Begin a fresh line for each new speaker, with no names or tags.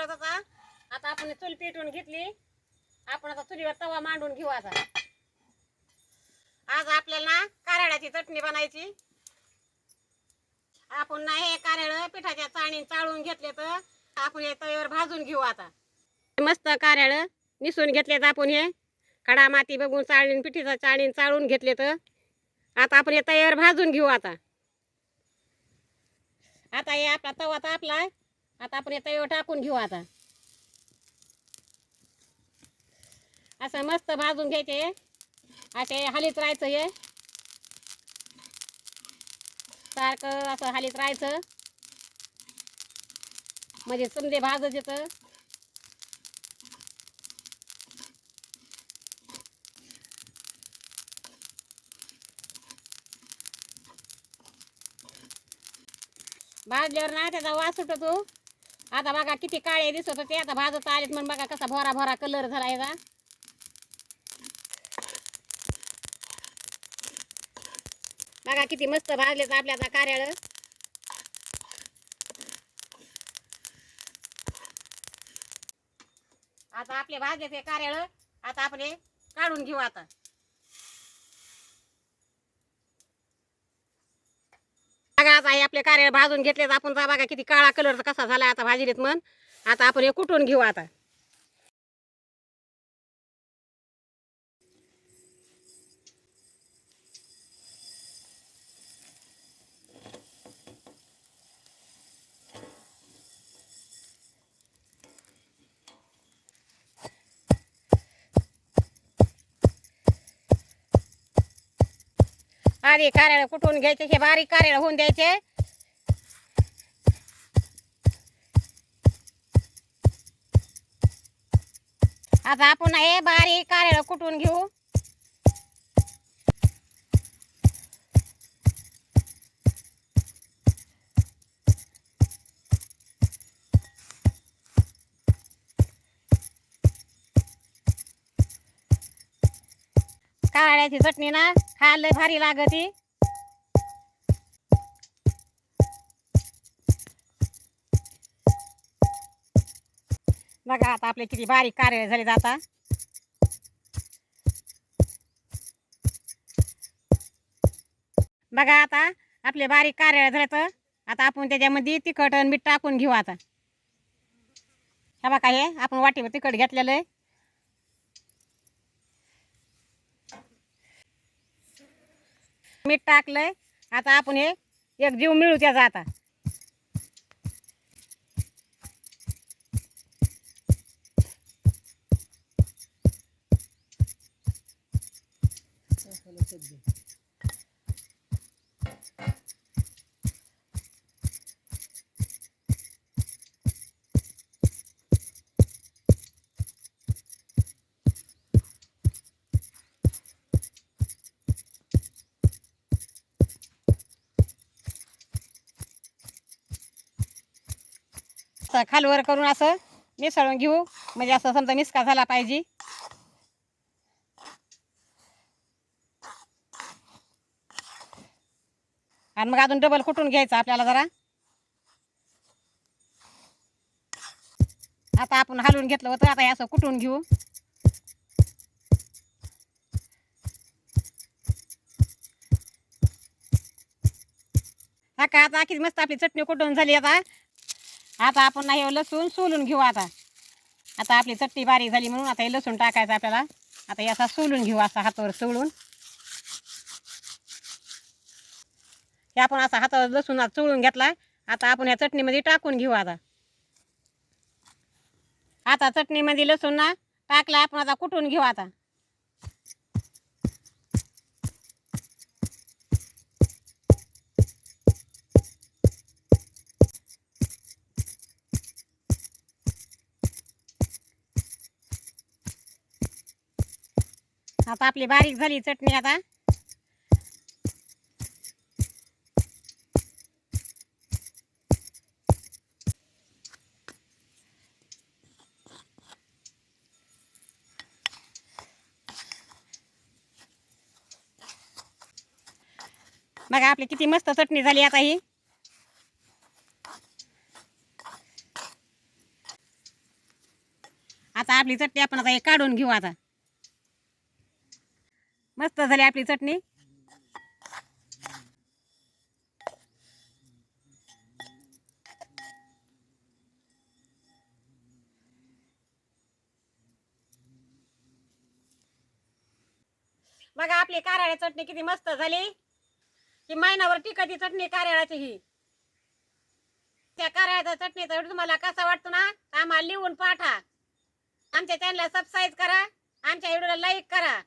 रानात होता आता आपण चूल पेटवून घेतली. आपण आता चुलीवर तवा मांडून घेऊ आता. आज आपल्याला ना चटणी बनायची. आपण ना हे कारळ पिठाच्या चाळणी चाळून घेतले तर आपण हे तव्यावर भाजून घेऊ आता. मस्त कारळ निसून घेतलेत आपण हे. खडा माती बघून चाळीन पिठीचा चाळीन चाळून घेतले तर आता आपण हे तव्यावर भाजून घेऊ आता. आता हे आपला तवा तर आपला आता आपण हे तव्यावर टाकून घेऊ आता. असं मस्त भाजून घ्यायचे. असे हालीत राहायचं हे. सारखं असं हालीत राहायचं. म्हणजे समजे भाजत येतं. भाजल्यावर ना त्याचा वास सुटतो. आता बघा किती काळे दिसत होते आता भाजत आलेत म्हणून बघा कसा भोरा भोरा कलर झाला याचा. बघा किती मस्त भाजलेत आपल्याचा कार्याळ. आता आपले भाजले ते कार्याळ आता आपले काढून घेऊ आता. आज आहे आपले कार्य भाजून घेतलेच आपण जा बघा किती काळा कलर कसा झाला आता भाजीलेत मन आता आपण हे कुठून घेऊ आता? आधी कार्याला कुठून घ्यायचे हे बारीक कार्याला होऊन द्यायचे. आता आपण हे बारीक कार्याला कुठून घेऊ? काळ्याची चटणी ना खायला लय भारी लागती. बघा आता आपले किती बारीक कार्य झाले आता बघा आता आपले बारीक कार्य झाले तर आता आपण त्याच्यामध्ये तिखट आणि मीठ टाकून घेऊ आता. हे बघा हे आपण वाटीवर तिखट घेतलेलं आहे. मीठ टाकलंय. आता आपण हे एक जीव मिळू त्याचा आता. खालवर करून असं मिसळून घेऊ. म्हणजे असं समजा मिसका झाला पाहिजे. आणि मग अजून डबल कुटून घ्यायचं आपल्याला जरा? आता आपण हलवून घेतलं होतं आता हे असं कुटून घेऊ? हा का आता किती मस्त आपली चटणी कुटून झाली आता? आता आपण नाही हे लसूण सोलून घेऊ आता. आता आपली चटणी बारीक झाली म्हणून आता हे लसूण टाकायचं आपल्याला. आता याचा सोलून घेऊ असा हातावर चोळून. हे आपण असा हातावर लसूण चोळून घेतला. आता आपण या चटणीमध्ये टाकून घेऊ आता. आता चटणीमध्ये लसूण ना टाकला आपण आता कुटून घेऊ आता. आता आपली बारीक झाली चटणी आता. बघा आपली किती मस्त चटणी झाली आता ही. आता आपली चटणी आपण आता हे काढून घेऊ आता. मस्त झाली आपली चटणी. बघा आपली कारळ्या चटणी किती मस्त झाली. ही महिनावर टिकती चटणी कारळ्याची ही. त्या कारळ्याच्या चटणीचा व्हिडिओ तुम्हाला कसा वाटतो ना आम्हाला लिहून पाठा. आमच्या चॅनलला सबस्क्राईब करा. आमच्या व्हिडिओला लाईक करा.